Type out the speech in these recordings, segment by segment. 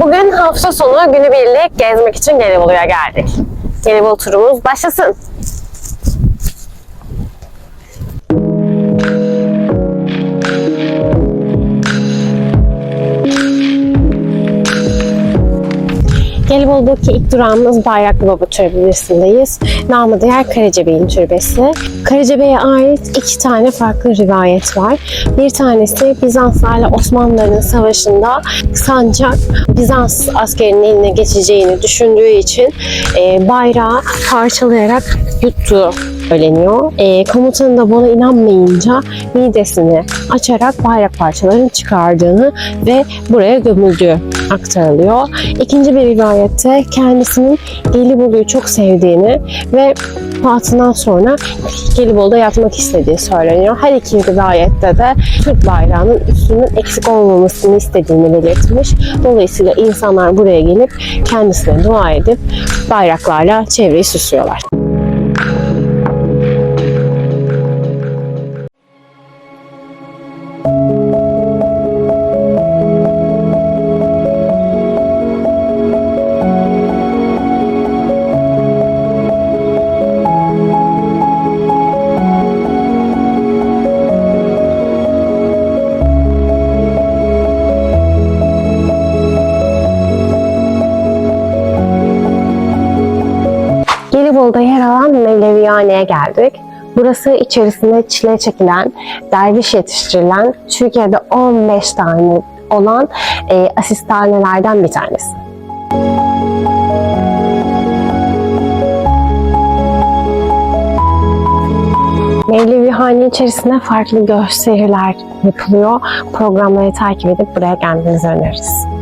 Bugün hafta sonu günübirlik gezmek için Gelibolu'ya geldik. Gelibolu turumuz başlasın. Gelibolu'daki ilk durağımız Bayraklı Baba Türbesi'ndeyiz. Namı diğer Karacabey'in türbesi. Karacabey'e ait iki tane farklı rivayet var. Bir tanesi Bizanslarla Osmanlıların savaşında sancak Bizans askerinin eline geçeceğini düşündüğü için e, bayrağı parçalayarak yuttuğu söyleniyor. E, komutanın da buna inanmayınca midesini açarak bayrak parçalarını çıkardığını ve buraya gömüldüğü aktarılıyor. İkinci bir rivayette kendisinin Gelibolu'yu çok sevdiğini ve vefatından sonra Gelibolu'da yatmak istediği söyleniyor. Her iki rivayette de Türk bayrağının üstünün eksik olmamasını istediğini belirtmiş. Dolayısıyla insanlar buraya gelip kendisine dua edip bayraklarla çevreyi süslüyorlar. Gelibolu'da yer alan Mevlevihane'ye geldik. Burası içerisinde çile çekilen, derviş yetiştirilen, Türkiye'de 15 tane olan e, asistanelerden bir tanesi. Mevlevihane içerisinde farklı gösteriler yapılıyor. Programları takip edip buraya gelmenizi öneririz.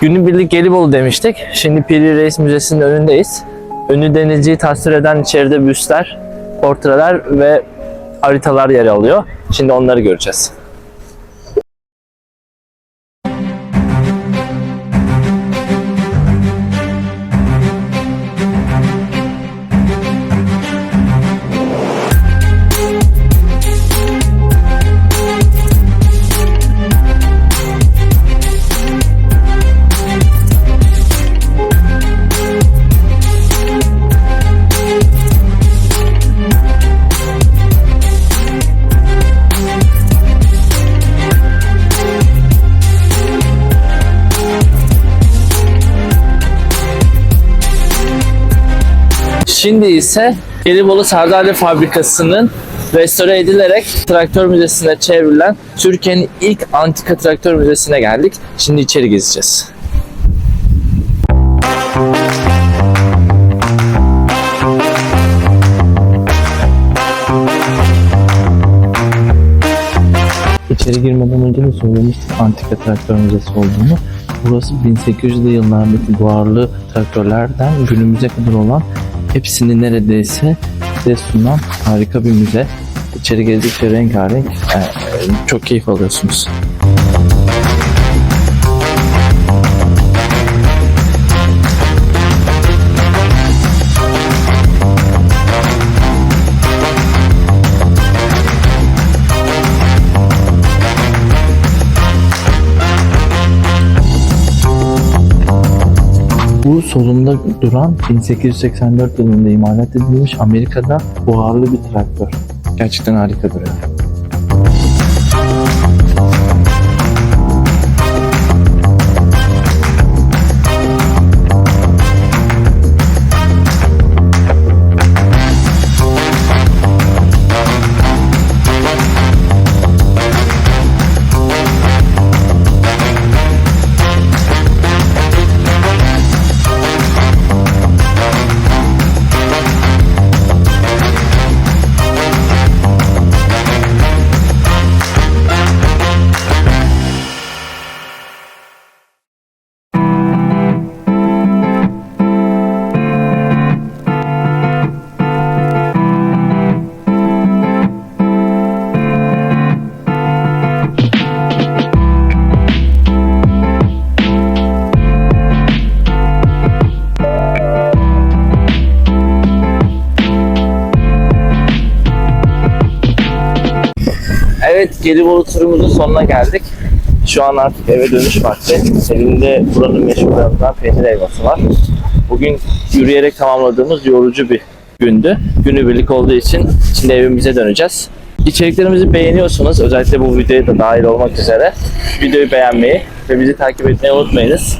Günübirlik Gelibolu demiştik. Şimdi Piri Reis Müzesi'nin önündeyiz. Ünlü denizciyi tasvir eden içeride büstler, portreler ve haritalar yer alıyor. Şimdi onları göreceğiz. Şimdi ise Gelibolu Sardalya Fabrikası'nın restore edilerek traktör müzesine çevrilen Türkiye'nin ilk antika traktör müzesine geldik. Şimdi içeri gezeceğiz. İçeri girmeden önce de söylemiştik antika traktör müzesi olduğunu. Burası 1800'lü yıllardaki buharlı traktörlerden günümüze kadar olan hepsini neredeyse size sunan harika bir müze. İçeri gezdikçe rengarenk e, e, çok keyif alıyorsunuz. Bu solumda duran 1884 yılında imalat edilmiş Amerika'da buharlı bir traktör. Gerçekten harika duruyor. Gelibolu turumuzun sonuna geldik. Şu an artık eve dönüş vakti. Elimde buranın meşhurlarından peynir helvası var. Bugün yürüyerek tamamladığımız yorucu bir gündü. Günübirlik olduğu için şimdi evimize döneceğiz. İçeriklerimizi beğeniyorsanız özellikle bu videoya da dahil olmak üzere videoyu beğenmeyi ve bizi takip etmeyi unutmayınız.